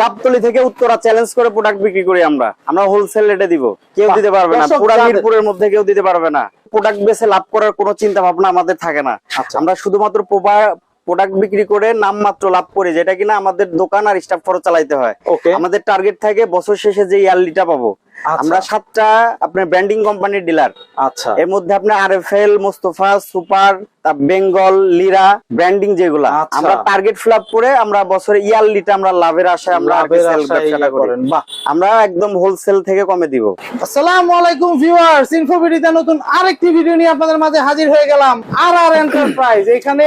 গাবতলি থেকে উত্তরা চ্যালেঞ্জ করে প্রোডাক্ট বিক্রি করি আমরা। আমরা হোলসেল রেটে দিব। কেউ দিতে পারবে না। পুরা মিরপুরের মধ্যে কেউ দিতে পারবে না। প্রোডাক্ট বেছে লাভ করার কোনো চিন্তা ভাবনা আমাদের থাকে না। আচ্ছা। আমরা শুধুমাত্র প্রোডাক্ট বিক্রি করে নাম মাত্র লাভ করি যেটা কিনা আমাদের দোকান আর স্টাফ খরচ চালাইতে হয়। আমাদের টার্গেট থাকে বছর শেষে যে ইয়ারলিটা পাবো। আমরা সাতটা আপনার ব্র্যান্ডিং কোম্পানির ডিলার। আচ্ছা। এর মধ্যে আপনার R F L Mostafa super Bengal Lira branding যেগুলা। আচ্ছা। আমরা টার্গেট ফিল করে আমরা বছরে ইয়ারলিটা আমরা লাভের আশায় আমরা ব্যবসাটা করি। আমরা একদম হোলসেল থেকে কমে দিব। আসসালামু আলাইকুম ভিউয়ার্স ইনফোভিডিতে নতুন আরেকটি ভিডিও নিয়ে আপনাদের মাঝে হাজির হয়ে গেলাম। আর আর এন্টারপ্রাইজ এখানে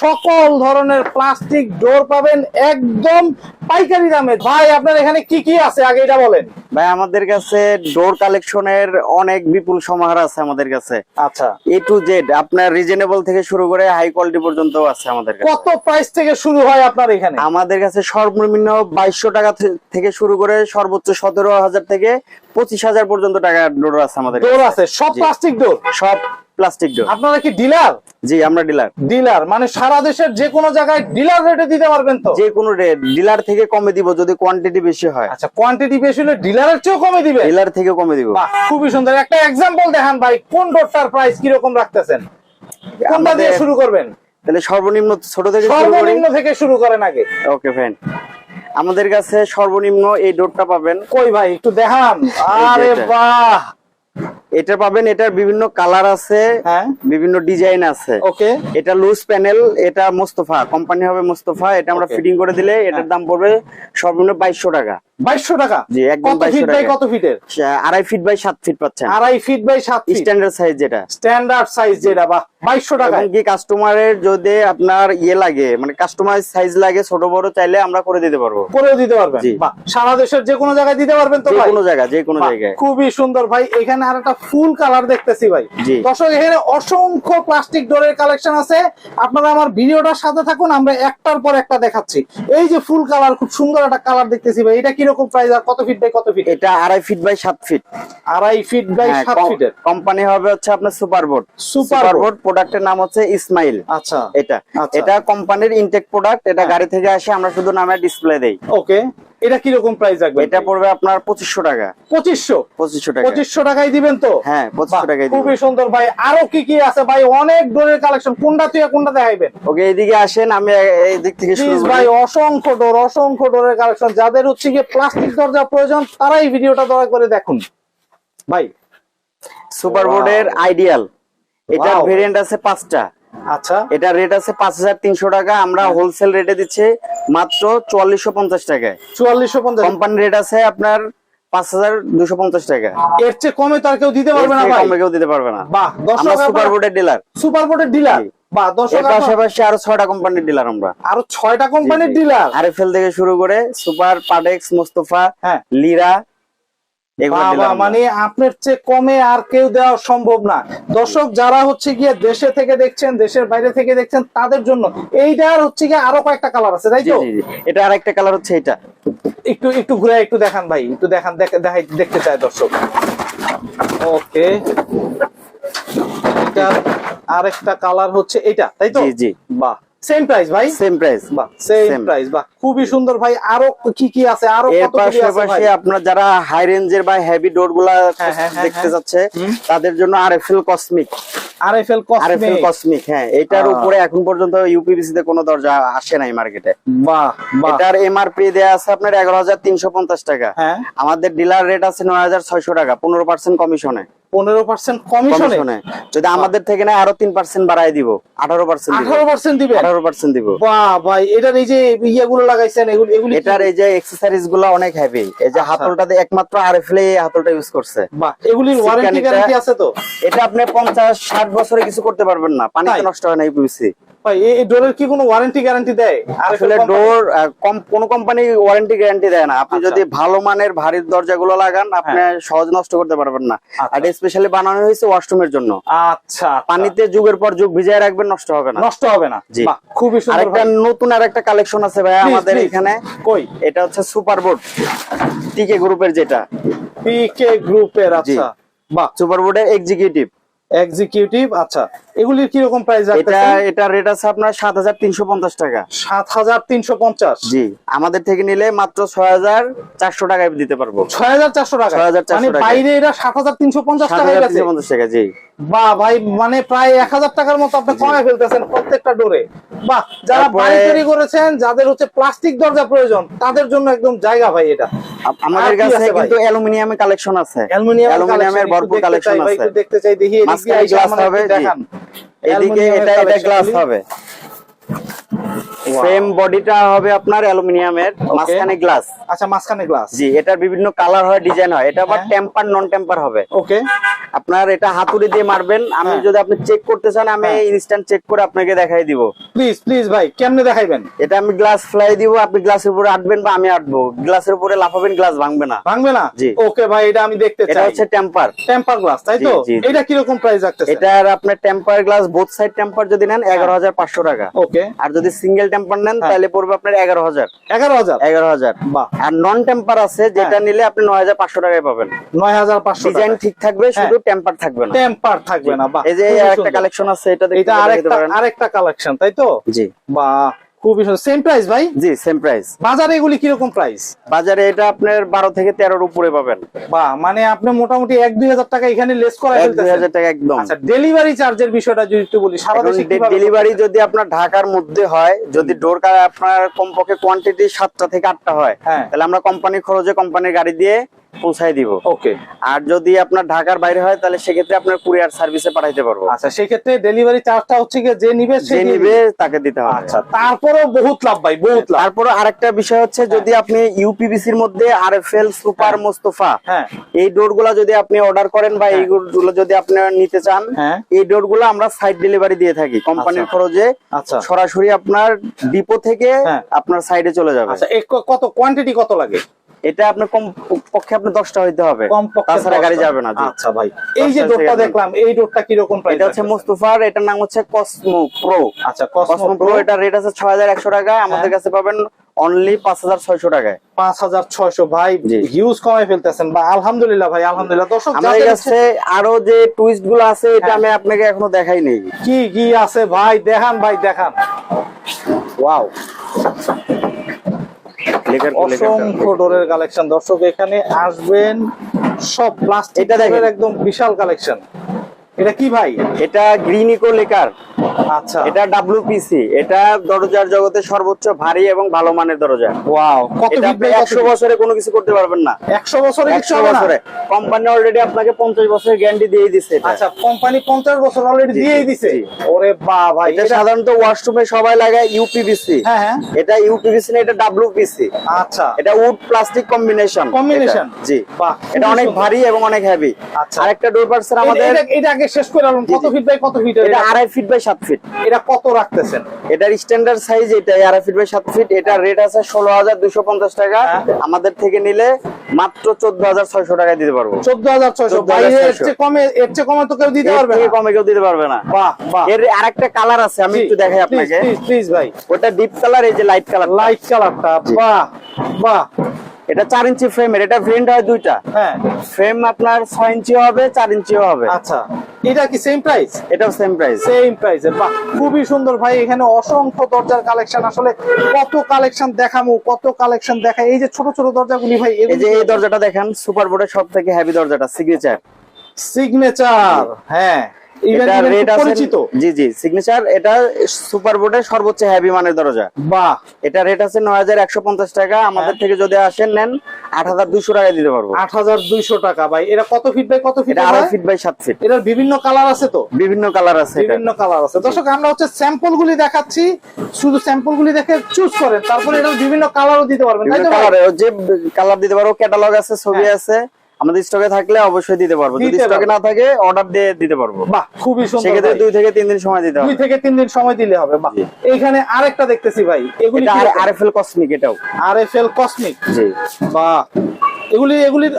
সকল ধরনের প্লাস্টিক ডোর পাবেন একদম পাইকারি দামে। ভাই আপনার এখানে কি কি আছে? আগে এটা বলেন। ভাই আমাদের কাছে ডোর কালেকশনের অনেক বিপুল সমাহার আছে আমাদের কাছে। আচ্ছা। এ টু জেড আপনার রিজনেবল থেকে শুরু করে হাই কোয়ালিটি পর্যন্ত আছে আমাদের কাছে। কত প্রাইস থেকে শুরু হয় আপনার এখানে? আমাদের কাছে সর্বনিম্ন বাইশশো টাকা থেকে শুরু করে সর্বোচ্চ সতেরো হাজার থেকে পঁচিশ হাজার পর্যন্ত টাকা ডোর আছে আমাদের ডোর আছে সব প্লাস্টিক ডোর সব প্লাস্টিক ডোর। আপনারা কি ডিলার? জি আমরা ডিলার। ডিলার মানে সারা দেশের যে কোনো জায়গায় ডিলার রেটে দিতে পারবেন তো? যে কোনো রেট ডিলার থেকে কমে দিব যদি কোয়ান্টিটি বেশি হয়। আচ্ছা কোয়ান্টিটি বেশি হলে ডিলারের চেয়েও কমে দিবে? ডিলার থেকে কমে দিব। বাহ খুবই সুন্দর। একটা এক্সাম্পল দেখান ভাই কোন ডোরটার প্রাইস কীরকম রাখতেছেন? কোনটা দিয়ে শুরু করবেন? তাহলে সর্বনিম্ন ছোট থেকে সর্বনিম্ন থেকে শুরু করেন আগে। ওকে ফ্যান আমাদের কাছে সর্বনিম্ন এই ডোরটা পাবেন। কই ভাই একটু দেখান। আরে বাহ! এটা পাবেন এটার বিভিন্ন কালার আছে হ্যাঁ। বিভিন্ন ডিজাইন আছে। ওকে। এটা লুজ প্যানেল এটা মোস্তফা কোম্পানি হবে মোস্তফা এটা আমরা ফিটিং করে দিলে এটার হ্যাঁ। দাম পড়বে সর্বনিম্ন বাইশশো টাকা। বাইশশো টাকা? জি, একদম 2200 টাকা। কত ফিটের আড়াই ফিট বাই সাত ফিট পাচ্ছেন। আড়াই ফিট বাই সাত ফিট স্ট্যান্ডার্ড সাইজ যেটা। স্ট্যান্ডার্ড সাইজ যেটা বাহ বাইশশো টাকা কি কাস্টমারের যদি আপনার ইয়ে লাগে মানে কাস্টমাইজ সাইজ লাগে ছোট বড় চাইলে আমরা করে দিতে পারব। করেও দিতে পারবেন। বাহ সারা দেশের যে কোনো জায়গায় দিতে পারবেন তো যে কোনো জায়গা যে কোনো জায়গায়। খুবই সুন্দর ভাই। এখানে আর একটা ফুল কালার দেখতেছি ভাই। দর্শক এখানে অসংখ্য প্লাস্টিক ডোরের কালেকশন আছে। আপনারা আমার ভিডিওটার সাথে থাকুন আমরা একটার পর একটা দেখাচ্ছি। এই যে ফুল কালার খুব সুন্দর একটা কালার দেখতেছি ভাই। এটা কীরকম প্রাইস আর কত ফিট বাই কত ফিট এটা আড়াই ফিট বাই সাত ফিট আড়াই ফিট বাই হ্যাঁ, সাত ফিটের কোম্পানি হবে হচ্ছে আপনার সুপার বোর্ড সুপার। বোর্ড প্রোডাক্টের নাম হচ্ছে ইসমাইল আচ্ছা এটা। আচ্ছা। এটা কোম্পানির ইনটেক প্রোডাক্ট এটা গাড়ি থেকে আসে আমরা শুধু নামে ডিসপ্লে দেই। ওকে এটা কীরকম প্রাইস রাখবেন? এটা পড়বে আপনার পঁচিশশো টাকা। পঁচিশশো? পঁচিশশো টাকা। পঁচিশশো টাকায় দিবেন তো? হ্যাঁ পঁচিশশো টাকায় খুবই সুন্দর। ভাই আরও কি কি আছে? ভাই অনেক ডোরের কালেকশন কোনটা তুই কোনটা দেখাইবেন? ওকে এইদিকে আসেন আমি এই দিক থেকে শুরু করি। ভাই অসংখ্য ডোর অসংখ্য ডোরের কালেকশন যাদের হচ্ছে গিয়ে প্লাস্টিক দরজা প্রয়োজন তারা এই ভিডিওটা দয়া করে দেখুন। ভাই সুপার বোর্ডের আইডিয়াল এটার Wow. ভেরিয়েন্ট আছে পাঁচটা। আচ্ছা। এটা রেট আছে পাঁচ হাজার তিনশো টাকা আমরা হোলসেল রেটে দিচ্ছি মাত্র চুয়াল্লিশশো পঞ্চাশ টাকায়। চুয়াল্লিশশো পঞ্চাশ। কোম্পানি রেট আছে আপনার পাঁচ হাজার দুশো পঞ্চাশ টাকা। এর চেয়ে কমে তার কেউ দিতে পারবে না কমে কেউ দিতে পারবে না। বাহ সুপার বোর্ডের ডিলার সুপার বোর্ডের ডিলার পাশাপাশি আরও ছয়টা কোম্পানির ডিলার আমরা। আরও ছয়টা কোম্পানির ডিলার আরএফএল থেকে শুরু করে সুপার পাডেক্স মোস্তফা হ্যাঁ। লিরা মানে আপনার চেয়ে কমে আর কেউ দেওয়া সম্ভব না। দর্শক যারা হচ্ছে গিয়ে দেশে থেকে দেখছেন দেশের বাইরে থেকে দেখছেন তাদের জন্য এইটার হচ্ছে গিয়ে আরও কয়েকটা কালার আছে তাই তো? এটা আরেকটা কালার হচ্ছে এটা। একটু একটু ঘুরে একটু দেখান ভাই একটু দেখান দেখ- দেখাই দেখতে চায় দর্শক। ওকে। এটা আরেকটা কালার হচ্ছে এটা তাই তো? জি জি। বাহ। সেম প্রাইস ভাই? সেম প্রাইস বাহ সেম. প্রাইস বাহ। খুবই সুন্দর ভাই। আরও কি কি আছে? আরও কত কি আছে ভাই? আপনারা যারা হাই রেঞ্জের বা হেভি ডোরগুলা হ্যাঁ, হ্যাঁ, হ্যাঁ, দেখতে। যাচ্ছে তাদের জন্য RFL Cosmic RFL RFL Cosmic Cosmic হ্যাঁ। এটার উপরে এখন পর্যন্ত ইউপিভিসি তে কোনো দরজা আসে নাই মার্কেটে বাহ এটার এমআরপি দেয়া আছে আপনার এগারো হাজার তিনশো পঞ্চাশ টাকা। হ্যাঁ। আমাদের ডিলার রেট আছে নয় হাজার ছয়শো টাকা পনেরো পার্সেন্ট কমিশনে পনেরো পার্সেন্ট কমিশনে যদি আমাদের থেকে না আরও তিন পার্সেন্ট বাড়াই দিব। আঠারো পার্সেন্ট আঠারো পার্সেন্ট দিবে? আঠারো পার্সেন্ট দিব। বাহ ভাই এটার এই যে ইয়েগুলো লাগাইছেন এগুলো এটার এই যে গুলো অনেক হেভি এই যে আচ্ছা। হাতলটাতে একমাত্র আরএফএল এই হাতলটা ইউজ করছে। বাহ এগুলির ওয়ারেন্টি গ্যারান্টি আছে তো? এটা আপনি পঞ্চাশ ষাট বছরে কিছু করতে পারবেন না। তাই? নষ্ট হয় না ভাই এই ডোরের কি কোনো ওয়ারেন্টি গ্যারান্টি দেয়? আসলে ডোর কম কোন কোম্পানি ওয়ারেন্টি গ্যারান্টি দেয় না। আপনি আচ্ছা। যদি ভালো মানের ভারী দরজাগুলো লাগান আপনি সহজ নষ্ট করতে পারবেন না। আচ্ছা। আর স্পেশালি বানানো হয়েছে ওয়াশরুমের জন্য। আচ্ছা পানিতে যুগের পর যুগ ভিজায় রাখবেন নষ্ট হবে না। নষ্ট হবে না। জি। খুবই সুন্দর আরেকটা। নতুন আরেকটা কালেকশন আছে ভাই আমাদের এখানে। কই? এটা হচ্ছে সুপার বোর্ড টিকে গ্রুপের যেটা। পিকে গ্রুপের আচ্ছা। বাহ। সুপার বোর্ডের এক্সিকিউটিভ এক্সিকিউটিভ আচ্ছা। এগুলির কি রকম প্রাইস এটা এটা রেট আছে আপনার সাত হাজার তিনশো পঞ্চাশ টাকা। সাত হাজার তিনশো পঞ্চাশ? জি আমাদের থেকে নিলে মাত্র ছয় হাজার চারশো টাকায় দিতে পারব। ছয় হাজার চারশো টাকা 6,400 মানে। বাইরে এটা সাত হাজার তিনশো পঞ্চাশ সাত টাকা গেছে টাকা জি। বাহ ভাই মানে প্রায় এক হাজার টাকার মতো আপনি কমে ফেলতেছেন প্রত্যেকটা ডোরে। বাহ যারা বাড়ি তৈরি করেছেন যাদের হচ্ছে প্লাস্টিক দরজা প্রয়োজন তাদের জন্য একদম জায়গা ভাই এটা। আমাদের কাছে কিন্তু অ্যালুমিনিয়ামের কালেকশন আছে। অ্যালুমিনিয়াম অ্যালুমিনিয়ামের ভরপুর কালেকশন আছে। দেখতে চাই দেখি glass আমাদের হবে, দেখান। এদিকে এটা এটা গ্লাস হবে। ফ্রেম বডিটা হবে আপনার অ্যালুমিনিয়ামের মাঝখানে গ্লাস আচ্ছা মাঝখানে গ্লাস জি এটার বিভিন্ন কালার হয় ডিজাইন হয়। এটা আবার। টেম্পার নন টেম্পার হবে। ওকে আপনার এটা হাতুড়ি দিয়ে মারবেন। আমি হ্যাঁ। যদি আপনি চেক করতে চান আমি হ্যাঁ। ইনস্ট্যান্ট চেক করে আপনাকে দেখাই দিব। প্লিজ প্লিজ ভাই কেমনে দেখাইবেন? এটা আমি গ্লাস ফ্লাই দিব আপনি গ্লাসের উপরে আটবেন বা আমি আটবো। গ্লাসের উপরে লাফাবেন গ্লাস ভাঙবে না। ভাঙবে না? জি। ওকে ভাই এটা আমি দেখতে চাই। এটা হচ্ছে টেম্পার টেম্পার গ্লাস তাই তো। এটা কীরকম প্রাইস রাখতেছে এটার আপনার temper glass both side temper যদি নেন এগারো হাজার পাঁচশো টাকা। ওকে আর যদি সিঙ্গেল টেম্পার নেন হ্যাঁ। তাহলে পড়বে আপনার এগারো হাজার। এগারো হাজার? এগারো হাজার। বাহ। আর নন টেম্পার আছে যেটা হ্যাঁ। নিলে আপনি নয় হাজার পাঁচশো টাকায় পাবেন। নয় হাজার পাঁচশো ডিজাইন ঠিক থাকবে শুধু টেম্পার থাকবে না। টেম্পার থাকবে না বাহ এই যে একটা কালেকশন আছে এটা দেখতে এটা আরেকটা আরেকটা কালেকশন তাই তো? জি। বাহ খুবই সেম প্রাইস ভাই? জি সেম প্রাইস বাজারে এগুলি কীরকম প্রাইস বাজারে এটা আপনার বারো থেকে তেরোর উপরে পাবেন। বাহ মানে আপনি মোটামুটি এক দুই হাজার টাকা এখানে লেস করা দুই হাজার টাকা একদম। আচ্ছা ডেলিভারি চার্জের বিষয়টা যদি একটু বলি সারা ডেলিভারি যদি আপনার ঢাকার মধ্যে হয় যদি ডোর আপনার কমপক্ষে কোয়ান্টিটি সাতটা থেকে আটটা হয় হ্যাঁ। তাহলে আমরা কোম্পানির খরচে কোম্পানির গাড়ি দিয়ে পৌঁছাই দিব। ওকে। আর যদি আপনার ঢাকার বাইরে হয় তাহলে সেক্ষেত্রে আপনার কুরিয়ার সার্ভিসে পাঠাইতে পারব। আচ্ছা সেই ক্ষেত্রে ডেলিভারি চার্জটা হচ্ছে যে নিবে সে যে নিবে তাকে দিতে হবে। আচ্ছা তারপরেও বহুত লাভ ভাই বহুত লাভ। তারপরে আরেকটা বিষয় হচ্ছে যদি আপনি ইউপিবিসির মধ্যে R F L super Mostafa হ্যাঁ। এই ডোরগুলা যদি আপনি অর্ডার করেন বা হ্যাঁ। এইগুলো যদি আপনি নিতে চান হ্যাঁ। এই ডোরগুলো আমরা সাইড ডেলিভারি দিয়ে থাকি। কোম্পানির আচ্ছা। খরচে আচ্ছা। সরাসরি আপনার ডিপো থেকে হ্যাঁ। আপনার সাইডে চলে যাবে। আচ্ছা এক কত কোয়ান্টিটি কত লাগে? এটা আপনার কম পক্ষে আপনার দশটা হইতে হবে। কম পক্ষে তাছাড়া গাড়ি যাবে না আচ্ছা ভাই। এই যে ডোরটা দেখলাম এই ডোরটা কীরকম প্রাইস এটা হচ্ছে মোস্তফার এটার নাম হচ্ছে কসমো প্রো আচ্ছা কসমো প্রো এটা রেট আছে ছয় হাজার একশো টাকা আমাদের কাছে পাবেন অনলি পাঁচ হাজার ছয়শো টাকায়। পাঁচ হাজার ছয়শো ভাই। হিউজ কমাই ফেলতেছেন। বা আলহামদুলিল্লাহ ভাই আলহামদুলিল্লাহ। দর্শক আমাদের কাছে আরও যে টুইস্টগুলো আছে এটা হ্যাঁ। আমি আপনাকে এখনও দেখাই নেই কি কি আছে ভাই? দেখান ভাই দেখান। ওয়াও অসংখ্য ডোরের কালেকশন। দর্শক এখানে আসবেন সব প্লাস্টিক এটা দেখেন। একদম বিশাল কালেকশন। এটা কি ভাই? এটা গ্রিনিকো লেকার। আচ্ছা। এটা ডাব্লিউপিসি এটা দরজার জগতে সর্বোচ্চ ভারী এবং ভালো মানের দরজা। ওয়াও কত একশো বছরে কোনো কিছু করতে পারবেন না। একশো বছরে কিছু একশো হবে না? বছরে। কোম্পানি অলরেডি আপনাকে পঞ্চাশ বছরের গ্যারান্টি দিয়ে দিচ্ছে। আচ্ছা কোম্পানি পঞ্চাশ বছর অলরেডি দিছে? ওরে এটা সাধারণত ওয়াশরুমে সবাই লাগায় ইউপিভিসি হ্যাঁ হ্যাঁ। এটা ইউপিভিসি না এটা ডাব্লিউপিসি আচ্ছা। এটা উড প্লাস্টিক কম্বিনেশন কম্বিনেশন জি। বাহ, এটা অনেক ভারী এবং অনেক হেভি আচ্ছা। আরেকটা ডোর পার্সেল এটা- আমাদের এটা- আগে শেষ করে আলুন কত। ফিট বাই কত ফিট এটা আড়াই ফিট বাই সাত ফিট। এটা কত রাখতেছেন? এটার স্ট্যান্ডার্ড সাইজ এটা আড়াই ফিট বাই সাত ফিট। এটার রেট আছে ষোলো হাজার দুশো পঞ্চাশ টাকা। হ্যাঁ। আমাদের থেকে নিলে মাত্র চোদ্দ হাজার ছয়শো টাকায় দিতে পারব। চোদ্দ হাজার ছয়শো। বাইরে এর চেয়ে কমে এর চেয়ে কমে তো কেউ দিতে পারবে না। কমে কেউ দিতে পারবে না। এর আরেকটা কালার আছে আমি একটু দেখাই আপনাকে। প্লিজ ভাই। ওটা ডিপ কালার এই যে লাইট কালার লাইট কালারটা বাহ বাহ। এটা চার ইঞ্চি ফ্রেমের এটা ভেন্ড হয় দুইটা। হ্যাঁ। ফ্রেম আপনার ছয় ইঞ্চি হবে চার ইঞ্চিও হবে। আচ্ছা এটা কি সেম প্রাইস এটাও সেম প্রাইস সেম প্রাইসে বাহ খুবই সুন্দর ভাই এখানে অসংখ্য দরজার কালেকশন আসলে কত কালেকশন দেখামু কত কালেকশন দেখাই। এই যে ছোট ছোট দরজাগুলি ভাই এই যে এই দরজাটা দেখেন সুপার বোর্ডের সব থেকে হেভি দরজাটা সিগনেচার সিগনেচার হ্যাঁ। এটা খুব আছে জি জি সিগনেচার এটা সুপার বোর্ডের সর্বোচ্চ হেভি মানের দরজা। বাহ। এটা রেট আছে নয় হাজার একশো পঞ্চাশ টাকা। আমাদের হ্যাঁ। থেকে যদি আসেন নেন আট হাজার দুশো টাকায় দিতে পারব। আট হাজার দুইশো টাকা ভাই। এটা কত ফিট বাই কত ফিট এটা ফিট বাই সাত ফিট এটার বিভিন্ন কালার আছে তো? বিভিন্ন কালার আছে বিভিন্ন কালার আছে। দর্শক আমরা হচ্ছে স্যাম্পল গুলি দেখাচ্ছি। শুধু স্যাম্পল গুলি দেখে চুজ করেন। তারপরে বিভিন্ন কালারও দিতে পারবেন। তাই তো? কালারে যে কালার দিতে পারব ক্যাটালগ আছে ছবি হ্যাঁ। আছে। আমাদের স্টকে থাকলে অবশ্যই দিতে পারব। যদি স্টকে না থাকে অর্ডার দিয়ে দিতে পারব। বাহ খুবই সুন্দর সেক্ষেত্রে দুই থেকে তিন দিন সময় দিতে হবে। দুই থেকে তিন দিন সময় দিলে হবে বাহ। জি। এইখানে আরেকটা দেখতেছি ভাই এগুলি এটা আর এফ এল কসমিক এটাও। আর এফ এল কসমিক জি। বাহ। এগুলি এগুলির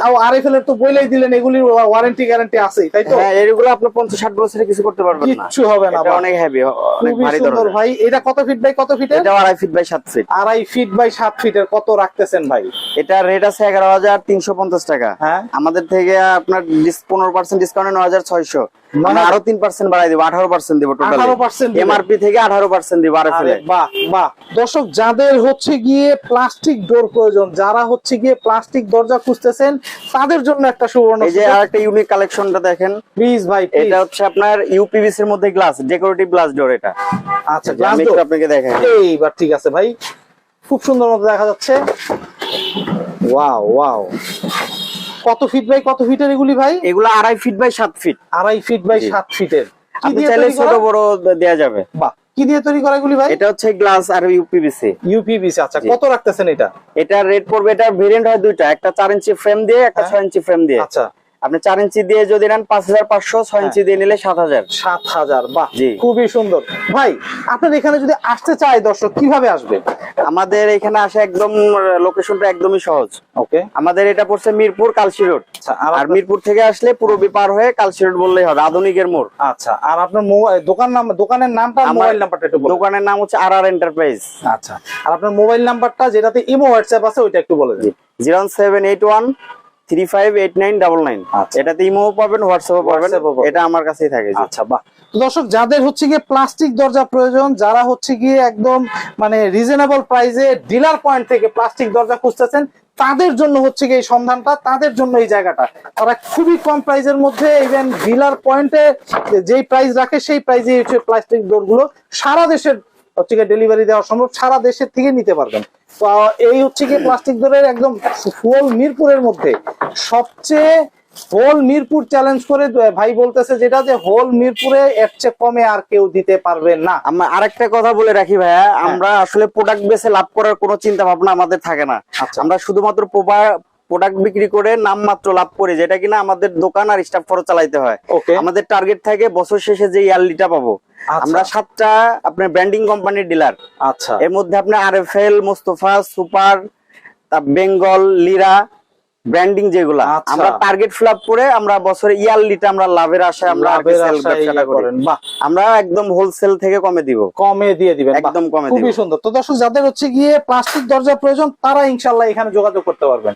এর তো বইলাই দিলেন এগুলির ওয়ারেন্টি গ্যারান্টি আছে তাই তো? হ্যাঁ এগুলো আপনি পঞ্চাশ ষাট বছরে কিছু করতে পারবেন না। কিচ্ছু হবে না অনেক হেভি অনেক ভারী সুন্দর ভাই। এটা কত ফিট বাই কত ফিট এটা আড়াই ফিট বাই সাত ফিট আড়াই ফিট বাই সাত ফিটের কত রাখতেছেন ভাই? এটা রেট আছে এগারো হাজার তিনশো পঞ্চাশ টাকা। হ্যাঁ। আমাদের থেকে আপনার পনেরো পার্সেন্ট ডিসকাউন্টে নয় হাজার ছয়শো। মানে আরও তিন পার্সেন্ট বাড়াই দিব আঠারো পার্সেন্ট দিব টোটাল 18% দিবেন। এমআরপি থেকে আঠারো পার্সেন্ট দিব আর বাহ বাহ। দর্শক যাদের হচ্ছে গিয়ে প্লাস্টিক ডোর প্রয়োজন যারা হচ্ছে গিয়ে প্লাস্টিক দরজা খুঁজতেছেন তাদের জন্য একটা সুবর্ণ এই যে আরেকটা ইউনিক কালেকশনটা দেখেন। প্লিজ ভাই এটা হচ্ছে আপনার ইউপিভিসি এর মধ্যে গ্লাস ডেকোরেটিভ গ্লাস ডোর এটা। আচ্ছা গ্লাস একটু আপনাকে দেখাই। এইবার ঠিক আছে ভাই। খুব সুন্দর মতো দেখা যাচ্ছে। ওয়াও ওয়াও কত ফিট বাই কত ফিটের এগুলি ভাই? এগুলো আড়াই ফিট বাই সাত ফিট আড়াই ফিট বাই সাত ফিটের কি আপনি চাইলে ছোট বড় দেয়া যাবে। বাহ কি দিয়ে তৈরি করা এগুলি ভাই? এটা হচ্ছে গ্লাস আর ইউপিভিসি ইউপিভিসি আচ্ছা কত রাখতেছেন এটা? এটা রেট পড়বে এটা ভেরিয়েন্ট হয় দুইটা একটা চার ইঞ্চি ফ্রেম দিয়ে একটা হ্যাঁ। ছয় ইঞ্চি ফ্রেম দিয়ে। আচ্ছা। আপনি চার ইঞ্চি দিয়ে যদি নেন পাঁচ হাজার পাঁচশো ছয় ইঞ্চি দিয়ে নিলে সাত হাজার। সাত হাজার বাহ জি। খুবই সুন্দর। ভাই আপনার এখানে যদি আসতে চায় দর্শক কীভাবে আসবে? আমাদের এখানে আসে একদম লোকেশনটা একদমই সহজ। ওকে। আমাদের এটা পড়ছে মিরপুর কালসি রোড। আচ্ছা আর মিরপুর থেকে আসলে পুরবি পার হয়ে কালসি রোড বললেই হবে আধুনিকের মোড়। আচ্ছা আর আপনার মোবাইল দোকান নাম দোকানের নামটা মোবাইল নাম্বারটা একটু দোকানের নাম হচ্ছে আর আর এন্টারপ্রাইজ আচ্ছা আর আপনার মোবাইল নাম্বারটা যেটাতে ইমো হোয়াটসঅ্যাপ আছে ওইটা একটু বলে দিন। Zero seven eight one three five eight nine double nine. আচ্ছা। এটাতে ইমো পাবেন হোয়াটসঅ্যাপও পাবেন। এটা আমার কাছেই থাকে আচ্ছা বাহ। দর্শক যাদের হচ্ছে গিয়ে প্লাস্টিক দরজা প্রয়োজন যারা হচ্ছে গিয়ে একদম মানে রিজনেবল প্রাইসে ডিলার পয়েন্ট থেকে প্লাস্টিক দরজা খুঁজতেছেন তাদের জন্য হচ্ছে এই সন্ধানটা তাদের জন্য এই জায়গাটা। তারা খুবই কম প্রাইসের মধ্যে ইভেন ডিলার পয়েন্টে যেই প্রাইস রাখে সেই প্রাইসে হচ্ছে প্লাস্টিক ডোর সারা দেশের হচ্ছে গিয়ে ডেলিভারি দেওয়া সম্ভব সারা দেশের থেকে নিতে পারবেন। তো এই হচ্ছে গিয়ে প্লাস্টিক ডোরের একদম ফুল মিরপুরের মধ্যে। সবচেয়ে হোল মিরপুর চ্যালেঞ্জ করে ভাই বলতেছে যেটা যে হোল মিরপুরে এর চেয়ে কমে আর কেউ দিতে পারবে না। আমরা আরেকটা কথা বলে রাখি ভাইয়া আমরা আসলে প্রোডাক্ট বেসে লাভ করার কোনো চিন্তা ভাবনা আমাদের থাকে না। আচ্ছা। আমরা শুধুমাত্র প্রোডাক্ট বিক্রি করে নামমাত্র লাভ করে যেটা কিনা আমাদের দোকান আর স্টাফ খরচ চালাইতে হয়। আমাদের টার্গেট থাকে বছর শেষে যে ইয়ারলিটা পাবো। আচ্ছা। আমরা সাতটা আপনার ব্র্যান্ডিং কোম্পানির ডিলার আচ্ছা। এর মধ্যে আপনার R F L Mostafa super Bengal Lira branding যেগুলা। আচ্ছা। আমরা টার্গেট ফিল করে আমরা বছরে ইয়ারলিটা আমরা লাভের আশায় আমরা ব্যবসাটা ইয়ে করি। বাহ। আমরা একদম হোলসেল থেকে কমে দিব। কমে দিয়ে দিবেন। একদম কমে খুবই সুন্দর। তো দর্শক যাদের হচ্ছে গিয়ে প্লাস্টিক দরজা প্রয়োজন তারা ইনশাল্লাহ এখানে যোগাযোগ করতে পারবেন।